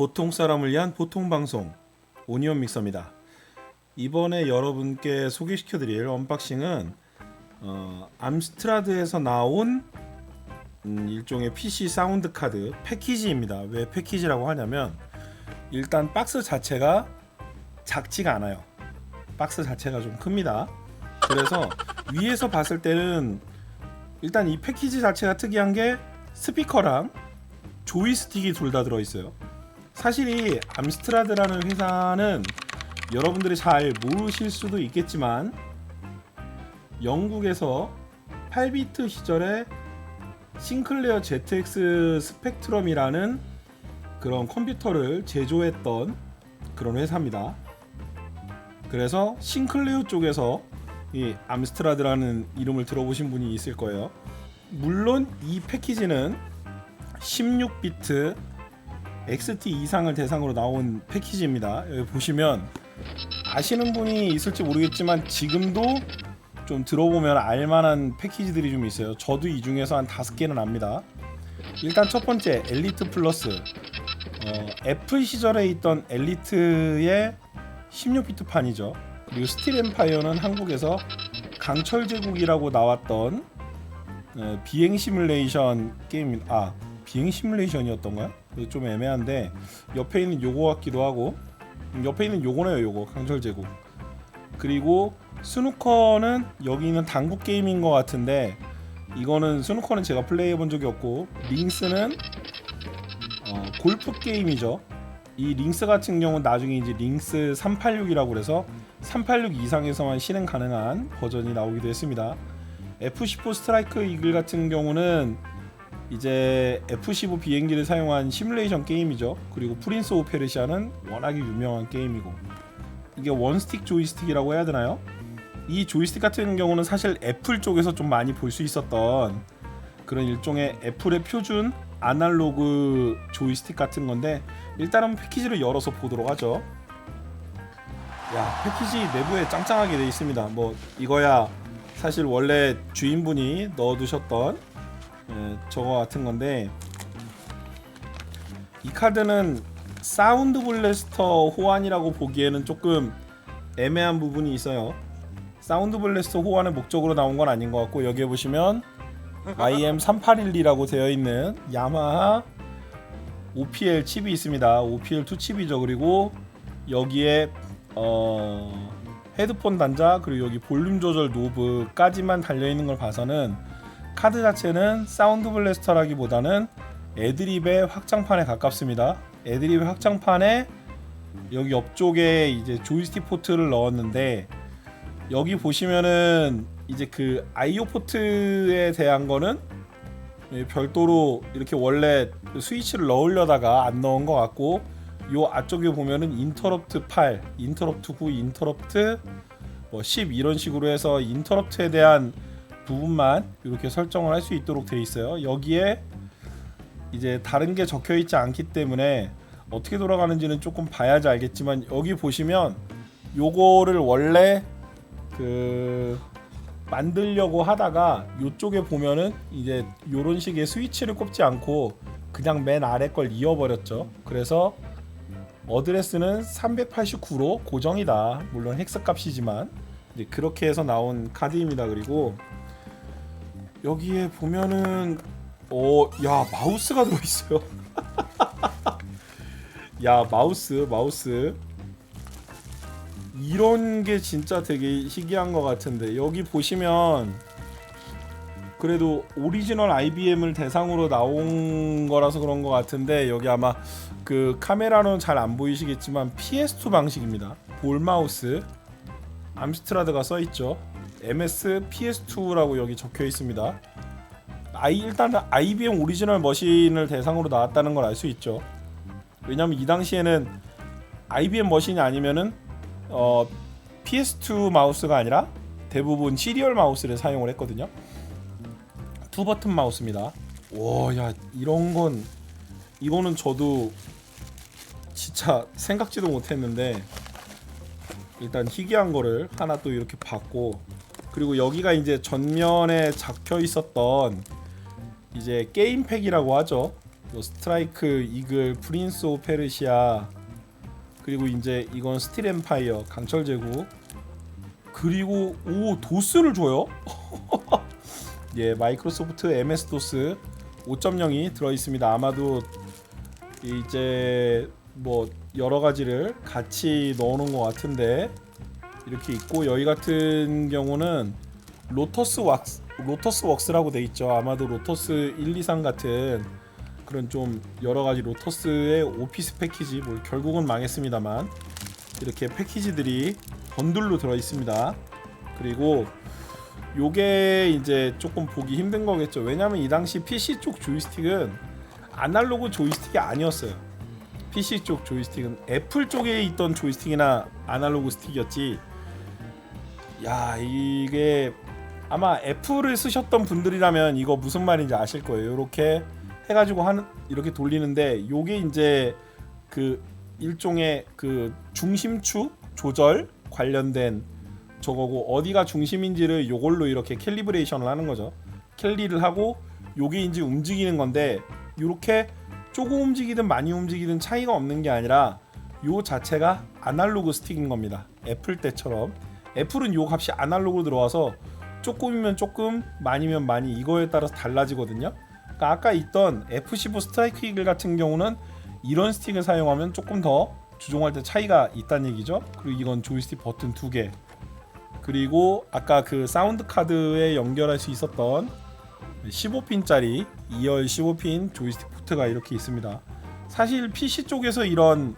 보통 사람을 위한 보통 방송 오니언 믹서입니다. 이번에 여러분께 소개시켜드릴 언박싱은 어, 암스트라드에서 나온 음, 일종의 PC 사운드 카드 패키지입니다. 왜 패키지라고 하냐면 일단 박스 자체가 작지가 않아요. 박스 자체가 좀 큽니다. 그래서 위에서 봤을 때는 일단 이 패키지 자체가 특이한 게 스피커랑 조이스틱이 둘 다 들어있어요. 사실 이 암스트라드라는 회사는 여러분들이 잘 모르실 수도 있겠지만 영국에서 8비트 시절에 싱클레어 ZX 스펙트럼이라는 그런 컴퓨터를 제조했던 그런 회사입니다. 그래서 싱클레어 쪽에서 이 암스트라드라는 이름을 들어보신 분이 있을 거예요. 물론 이 패키지는 16비트 XT 이상을 대상으로 나온 패키지입니다. 여기 보시면 아시는 분이 있을지 모르겠지만 지금도 좀 들어보면 알만한 패키지들이 좀 있어요. 저도 이 중에서 한 다섯 개는 압니다. 일단 첫 번째 엘리트 플러스 어, 애플 시절에 있던 엘리트의 16비트 판이죠. 그리고 스틸 엠파이어는 한국에서 강철 제국이라고 나왔던 어, 비행 시뮬레이션 게임 아 비행 시뮬레이션이었던가요? 좀 애매한데 옆에 있는 요거 같기도 하고 음, 옆에 있는 요거네요 요거 강철 제국 그리고 스누커는 여기 있는 당구 게임인 것 같은데 이거는 스누커는 제가 플레이해 본 적이 없고 링스는 어, 골프 게임이죠 이 링스 같은 경우는 나중에 이제 링스 386이라고 그래서 386 이상에서만 실행 가능한 버전이 나오기도 했습니다. F-15 스트라이크 이글 같은 경우는 이제 F-15 비행기를 사용한 시뮬레이션 게임이죠. 그리고 프린스 오브 페르시아는 워낙에 유명한 게임이고 이게 원스틱 조이스틱이라고 해야 되나요? 이 조이스틱 같은 경우는 사실 애플 쪽에서 좀 많이 볼 수 있었던 그런 일종의 애플의 표준 아날로그 조이스틱 같은 건데 일단은 패키지를 열어서 보도록 하죠. 야 패키지 내부에 짱짱하게 돼 있습니다. 뭐 이거야 사실 원래 주인분이 넣어두셨던 예, 저거 같은 건데 이 카드는 사운드 블래스터 호환이라고 보기에는 조금 애매한 부분이 있어요. 사운드 블래스터 호환의 목적으로 나온 건 아닌 것 같고 여기에 보시면 IM3812라고 되어 있는 야마하 OPL 칩이 있습니다. OPL2 칩이죠. 그리고 여기에 어, 헤드폰 단자 그리고 여기 볼륨 조절 노브까지만 달려 있는 걸 봐서는 카드 자체는 사운드 블래스터라기보다는 애드립의 확장판에 가깝습니다. 애드립의 확장판에 여기 옆쪽에 이제 조이스틱 포트를 넣었는데 여기 보시면은 이제 그 IO 포트에 대한 거는 예, 별도로 이렇게 원래 스위치를 넣으려다가 안 넣은 것 같고 요 앞쪽에 보면은 인터럽트 8, 인터럽트 9, 인터럽트 뭐10 이런 식으로 해서 인터럽트에 대한 부분만 이렇게 설정을 할 수 있도록 돼 있어요. 여기에 이제 다른 게 적혀 있지 않기 때문에 어떻게 돌아가는지는 조금 봐야지 알겠지만 여기 보시면 요거를 원래 그 만들려고 하다가 요쪽에 보면은 이제 요런 식의 스위치를 꼽지 않고 그냥 맨 아래 걸 이어버렸죠. 그래서 어드레스는 389로 고정이다. 물론 헥스 값이지만 그렇게 해서 나온 카드입니다. 그리고 여기에 보면은 어, 야 마우스가 들어 있어요. 야 마우스 마우스 이런 게 진짜 되게 희귀한 것 같은데 여기 보시면 그래도 오리지널 IBM을 대상으로 나온 거라서 그런 것 같은데 여기 아마 그 카메라는 잘 안 보이시겠지만 PS2 방식입니다. 볼 마우스 암스트라드가 써 있죠. MS PS2라고 여기 적혀 있습니다. 아이 일단은 IBM 오리지널 머신을 대상으로 나왔다는 걸 알 수 있죠. 왜냐면 이 당시에는 IBM 머신이 아니면은 어, PS2 마우스가 아니라 대부분 시리얼 마우스를 사용을 했거든요. 투 버튼 마우스입니다. 와, 야 이런 건 이거는 저도 진짜 생각지도 못했는데 일단 희귀한 거를 하나 또 이렇게 받고 그리고 여기가 이제 전면에 적혀 있었던 이제 게임팩이라고 하죠. 뭐 스트라이크, 이글, 프린스 오브 페르시아 그리고 이제 이건 스틸 엠파이어, 강철 제국 그리고 오 도스를 줘요? 예, 마이크로소프트 MS 도스 5.0이 들어 있습니다. 아마도 이제 뭐 여러 가지를 같이 넣어 놓은 것 같은데 이렇게 있고 여기 같은 경우는 로터스 왁스 로터스 웍스라고 돼 있죠. 아마도 로터스 1, 2, 3 같은 그런 좀 여러 가지 로터스의 오피스 패키지 뭐 결국은 망했습니다만 이렇게 패키지들이 번들로 들어 있습니다. 그리고 요게 이제 조금 보기 힘든 거겠죠. 왜냐면 이 당시 PC 쪽 조이스틱은 아날로그 조이스틱이 아니었어요. PC 쪽 조이스틱은 애플 쪽에 있던 조이스틱이나 아날로그 스틱이었지. 야 이게 아마 애플을 쓰셨던 분들이라면 이거 무슨 말인지 아실 거예요. 이렇게 해가지고 하는 이렇게 돌리는데 요게 이제 그 일종의 그 중심축 조절 관련된 저거고 어디가 중심인지를 요걸로 이렇게 캘리브레이션을 하는 거죠. 캘리를 하고 요게 이제 움직이는 건데 요렇게 조금 움직이든 많이 움직이든 차이가 없는 게 아니라 요 자체가 아날로그 스틱인 겁니다. 애플 때처럼 애플은 요 값이 아날로그로 들어와서 조금이면 조금 많이면 많이 이거에 따라서 달라지거든요. 그러니까 아까 있던 F15 스트라이크 이글 같은 경우는 이런 스틱을 사용하면 조금 더 조종할 때 차이가 있다는 얘기죠. 그리고 이건 조이스틱 버튼 두 개. 그리고 아까 그 사운드 카드에 연결할 수 있었던 15핀짜리 2열 15핀 조이스틱 포트가 이렇게 있습니다. 사실 PC 쪽에서 이런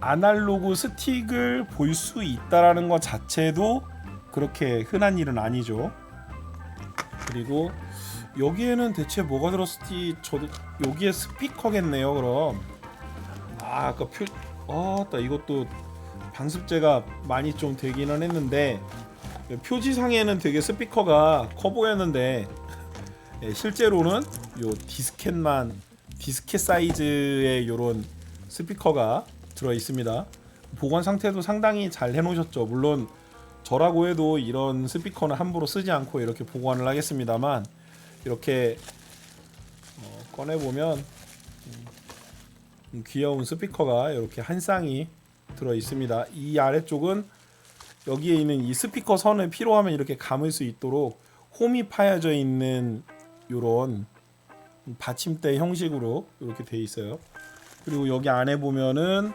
아날로그 스틱을 볼 수 있다라는 것 자체도 그렇게 흔한 일은 아니죠. 그리고 여기에는 대체 뭐가 들었을지 저도 여기에 스피커겠네요. 그럼 아 아까 표 아따 이것도 방습제가 많이 좀 되기는 했는데 표지상에는 되게 스피커가 커 보였는데 예, 실제로는 요 디스켓만 디스켓 사이즈의 요런 스피커가 들어 있습니다. 보관 상태도 상당히 잘 해놓으셨죠. 물론 저라고 해도 이런 스피커는 함부로 쓰지 않고 이렇게 보관을 하겠습니다만 이렇게 어, 꺼내 보면 귀여운 스피커가 이렇게 한 쌍이 들어 있습니다. 이 아래쪽은 여기에 있는 이 스피커 선을 필요하면 이렇게 감을 수 있도록 홈이 파여져 있는 요런 받침대 형식으로 이렇게 돼 있어요. 그리고 여기 안에 보면은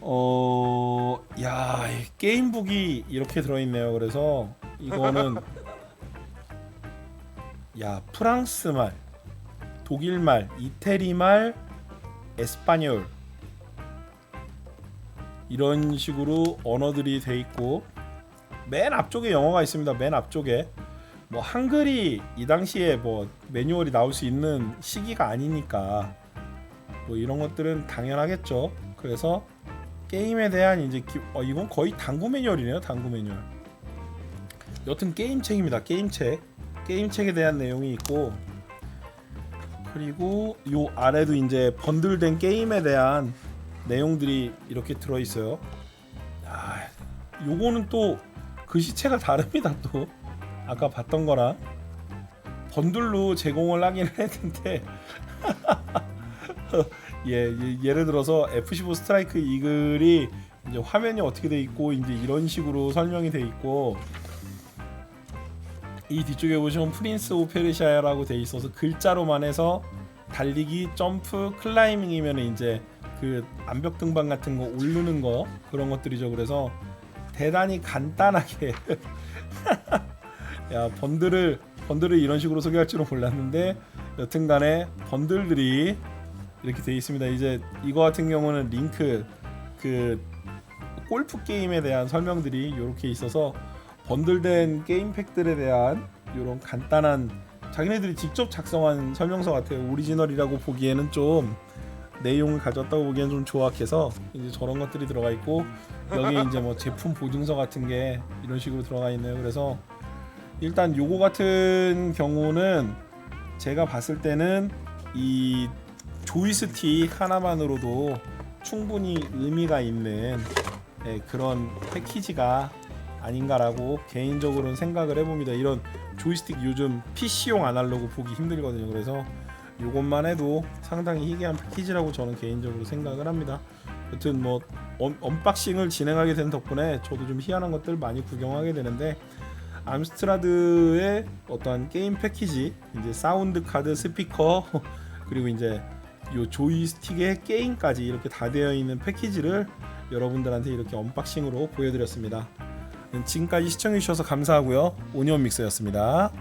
어, 야, 이 게임북이 이렇게 들어 있네요. 그래서 이거는 야, 프랑스 말, 독일 말, 이태리 말, 에스파뇰 이런 식으로 언어들이 돼 있고 맨 앞쪽에 영어가 있습니다. 맨 앞쪽에 뭐 한글이 이 당시에 뭐 매뉴얼이 나올 수 있는 시기가 아니니까 뭐 이런 것들은 당연하겠죠. 그래서 게임에 대한 이제 기, 어, 이건 거의 당구 매뉴얼이네요. 당구 매뉴얼. 여튼 게임책입니다. 게임책. 게임책에 대한 내용이 있고 그리고 요 아래도 이제 번들된 게임에 대한 내용들이 이렇게 들어 있어요. 아, 요거는 또 글씨체가 다릅니다. 또 아까 봤던 거랑 번들로 제공을 하긴 했는데 예, 예, 예를 들어서 F15 스트라이크 이글이 이제 화면이 어떻게 돼 있고 이제 이런 식으로 설명이 돼 있고 이 뒤쪽에 보시면 프린스 오브 페르시아라고 돼 있어서 글자로만 해서 달리기, 점프, 클라이밍이면 이제 그 암벽 등반 같은 거 오르는 거 그런 것들이죠. 그래서 대단히 간단하게 야 번들을 번들을 이런 식으로 소개할 줄은 몰랐는데 여튼간에 번들들이 이렇게 돼 있습니다. 이제 이거 같은 경우는 링크 그 골프 게임에 대한 설명들이 이렇게 있어서 번들된 게임 팩들에 대한 이런 간단한 자기네들이 직접 작성한 설명서 같아요. 오리지널이라고 보기에는 좀 내용을 가졌다고 보기에는 좀 조악해서 이제 저런 것들이 들어가 있고 여기 이제 뭐 제품 보증서 같은 게 이런 식으로 들어가 있네요. 그래서 일단 요거 같은 경우는 제가 봤을 때는 이 조이스틱 하나만으로도 충분히 의미가 있는 예, 그런 패키지가 아닌가라고 개인적으로는 생각을 해봅니다. 이런 조이스틱 요즘 PC용 아날로그 보기 힘들거든요. 그래서 이것만 해도 상당히 희귀한 패키지라고 저는 개인적으로 생각을 합니다. 여튼 뭐 언, 언박싱을 진행하게 된 덕분에 저도 좀 희한한 것들 많이 구경하게 되는데 암스트라드의 어떠한 게임 패키지 이제 사운드 카드 스피커 그리고 이제 요 조이스틱의 게임까지 이렇게 다 되어 있는 패키지를 여러분들한테 이렇게 언박싱으로 보여드렸습니다. 지금까지 시청해 주셔서 감사하고요. 오니온 믹서였습니다.